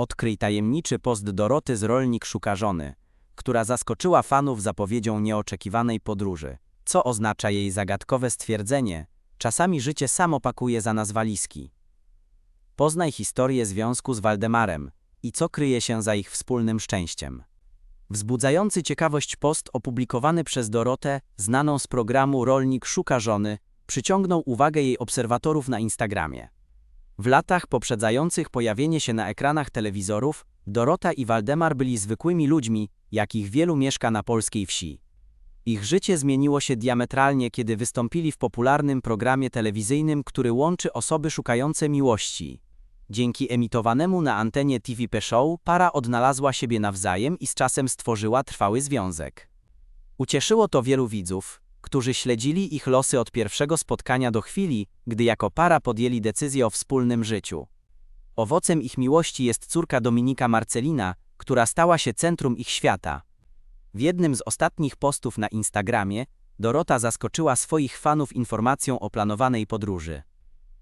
Odkryj tajemniczy post Doroty z Rolnik szuka żony, która zaskoczyła fanów zapowiedzią nieoczekiwanej podróży. Co oznacza jej zagadkowe stwierdzenie? Czasami życie samo pakuje za nas walizki. Poznaj historię związku z Waldemarem i co kryje się za ich wspólnym szczęściem. Wzbudzający ciekawość post opublikowany przez Dorotę, znaną z programu Rolnik szuka żony, przyciągnął uwagę jej obserwatorów na Instagramie. W latach poprzedzających pojawienie się na ekranach telewizorów, Dorota i Waldemar byli zwykłymi ludźmi, jakich wielu mieszka na polskiej wsi. Ich życie zmieniło się diametralnie, kiedy wystąpili w popularnym programie telewizyjnym, który łączy osoby szukające miłości. Dzięki emitowanemu na antenie TVP Show para odnalazła siebie nawzajem i z czasem stworzyła trwały związek. Ucieszyło to wielu widzów, którzy śledzili ich losy od pierwszego spotkania do chwili, gdy jako para podjęli decyzję o wspólnym życiu. Owocem ich miłości jest córka Dominika Marcelina, która stała się centrum ich świata. W jednym z ostatnich postów na Instagramie Dorota zaskoczyła swoich fanów informacją o planowanej podróży.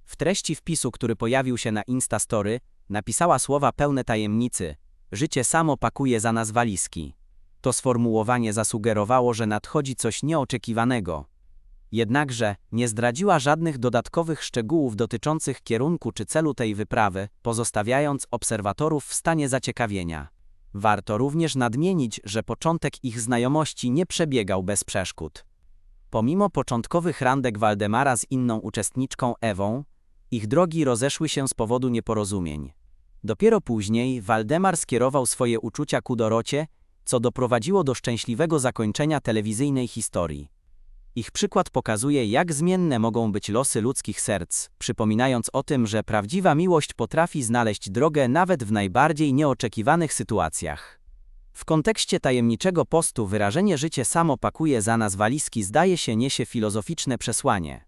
W treści wpisu, który pojawił się na Instastory, napisała słowa pełne tajemnicy: Życie samo pakuje za nas walizki. To sformułowanie zasugerowało, że nadchodzi coś nieoczekiwanego. Jednakże nie zdradziła żadnych dodatkowych szczegółów dotyczących kierunku czy celu tej wyprawy, pozostawiając obserwatorów w stanie zaciekawienia. Warto również nadmienić, że początek ich znajomości nie przebiegał bez przeszkód. Pomimo początkowych randek Waldemara z inną uczestniczką Ewą, ich drogi rozeszły się z powodu nieporozumień. Dopiero później Waldemar skierował swoje uczucia ku Dorocie, co doprowadziło do szczęśliwego zakończenia telewizyjnej historii. Ich przykład pokazuje, jak zmienne mogą być losy ludzkich serc, przypominając o tym, że prawdziwa miłość potrafi znaleźć drogę nawet w najbardziej nieoczekiwanych sytuacjach. W kontekście tajemniczego postu wyrażenie życie samo pakuje za nas walizki zdaje się niesie filozoficzne przesłanie.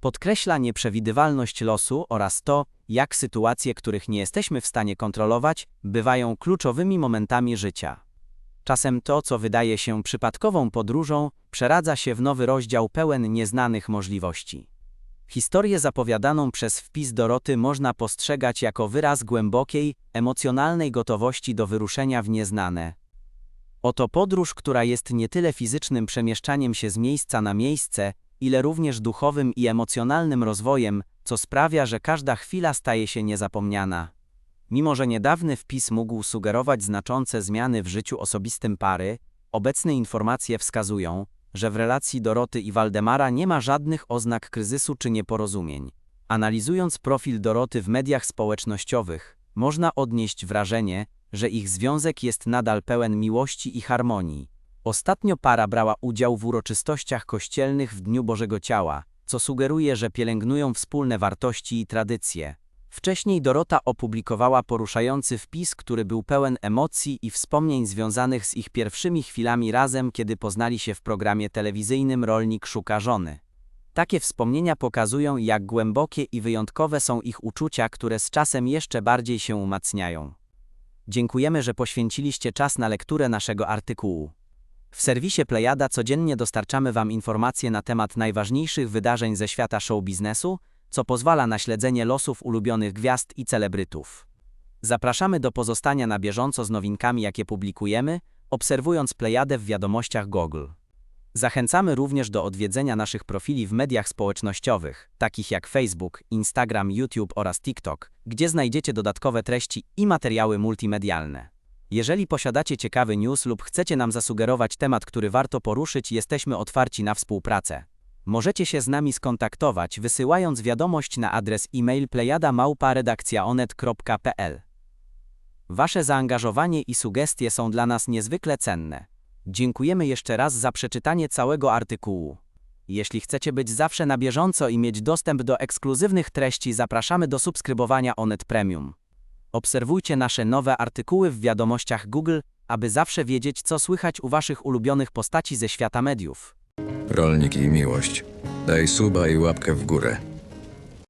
Podkreśla nieprzewidywalność losu oraz to, jak sytuacje, których nie jesteśmy w stanie kontrolować, bywają kluczowymi momentami życia. Czasem to, co wydaje się przypadkową podróżą, przeradza się w nowy rozdział pełen nieznanych możliwości. Historię zapowiadaną przez wpis Doroty można postrzegać jako wyraz głębokiej, emocjonalnej gotowości do wyruszenia w nieznane. Oto podróż, która jest nie tyle fizycznym przemieszczaniem się z miejsca na miejsce, ile również duchowym i emocjonalnym rozwojem, co sprawia, że każda chwila staje się niezapomniana. Mimo, że niedawny wpis mógł sugerować znaczące zmiany w życiu osobistym pary, obecne informacje wskazują, że w relacji Doroty i Waldemara nie ma żadnych oznak kryzysu czy nieporozumień. Analizując profil Doroty w mediach społecznościowych, można odnieść wrażenie, że ich związek jest nadal pełen miłości i harmonii. Ostatnio para brała udział w uroczystościach kościelnych w Dniu Bożego Ciała, co sugeruje, że pielęgnują wspólne wartości i tradycje. Wcześniej Dorota opublikowała poruszający wpis, który był pełen emocji i wspomnień związanych z ich pierwszymi chwilami razem, kiedy poznali się w programie telewizyjnym Rolnik szuka żony. Takie wspomnienia pokazują, jak głębokie i wyjątkowe są ich uczucia, które z czasem jeszcze bardziej się umacniają. Dziękujemy, że poświęciliście czas na lekturę naszego artykułu. W serwisie Plejada codziennie dostarczamy Wam informacje na temat najważniejszych wydarzeń ze świata show biznesu, co pozwala na śledzenie losów ulubionych gwiazd i celebrytów. Zapraszamy do pozostania na bieżąco z nowinkami, jakie publikujemy, obserwując Plejadę w wiadomościach Google. Zachęcamy również do odwiedzenia naszych profili w mediach społecznościowych, takich jak Facebook, Instagram, YouTube oraz TikTok, gdzie znajdziecie dodatkowe treści i materiały multimedialne. Jeżeli posiadacie ciekawy news lub chcecie nam zasugerować temat, który warto poruszyć, jesteśmy otwarci na współpracę. Możecie się z nami skontaktować, wysyłając wiadomość na adres e-mail plejada.małpa.redakcja.onet.pl. Wasze zaangażowanie i sugestie są dla nas niezwykle cenne. Dziękujemy jeszcze raz za przeczytanie całego artykułu. Jeśli chcecie być zawsze na bieżąco i mieć dostęp do ekskluzywnych treści, zapraszamy do subskrybowania Onet Premium. Obserwujcie nasze nowe artykuły w wiadomościach Google, aby zawsze wiedzieć, co słychać u Waszych ulubionych postaci ze świata mediów. Rolnik i miłość. Daj suba i łapkę w górę.